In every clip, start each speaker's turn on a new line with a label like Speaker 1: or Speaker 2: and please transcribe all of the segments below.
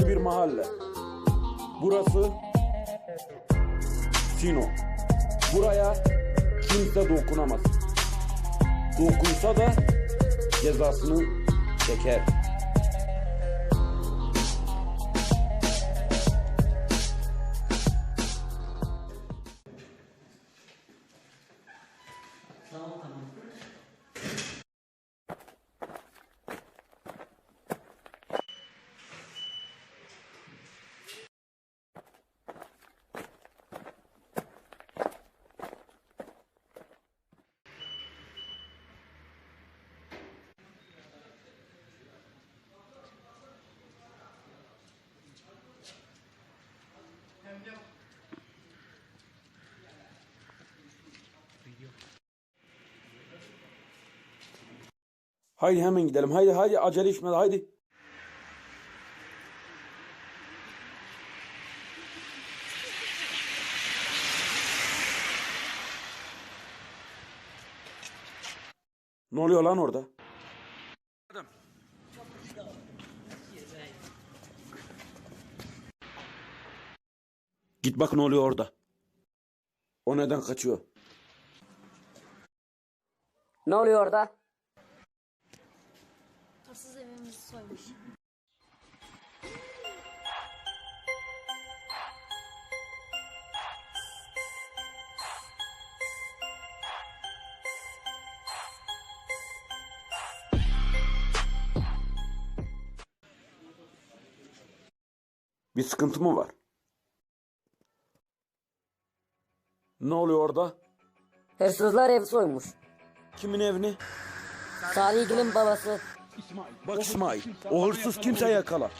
Speaker 1: bir mahalle. Burası Sino. Buraya kimse dokunamaz. Dokunsa da cezasını çeker. Haydi hemen gidelim. Haydi haydi acele etme haydi. Ne oluyor lan orada? Git bak ne oluyor orada. O neden kaçıyor?
Speaker 2: Ne oluyor orada?
Speaker 3: Hırsız evimizi soymuş.
Speaker 1: Bir sıkıntı mı var? Ne oluyor orada?
Speaker 2: Hırsızlar ev soymuş.
Speaker 1: Kimin evini?
Speaker 2: Salihgil'in babası.
Speaker 1: Bak İsmail, o hırsız kimse yakalar.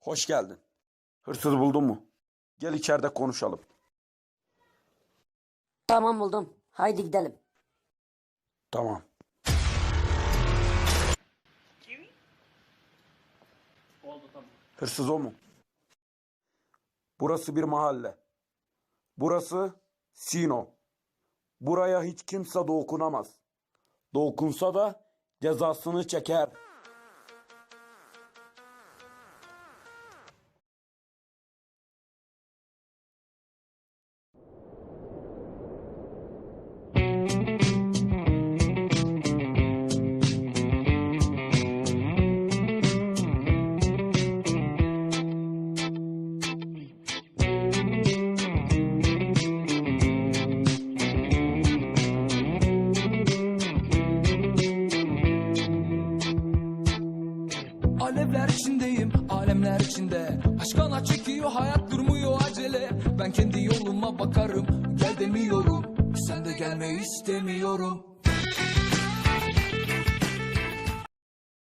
Speaker 1: Hoş geldin. Hırsız buldun mu? Gel içeride konuşalım.
Speaker 2: Tamam buldum. Haydi gidelim.
Speaker 1: Tamam. Hırsız o mu? Burası bir mahalle. Burası Sino. Buraya hiç kimse dokunamaz. Dokunsa da cezasını çeker.
Speaker 4: Alevler içindeyim, alemler içinde. Aşkana çekiyor, hayat durmuyor acele. Ben kendi yoluma bakarım, gel demiyorum. Sen de gelme istemiyorum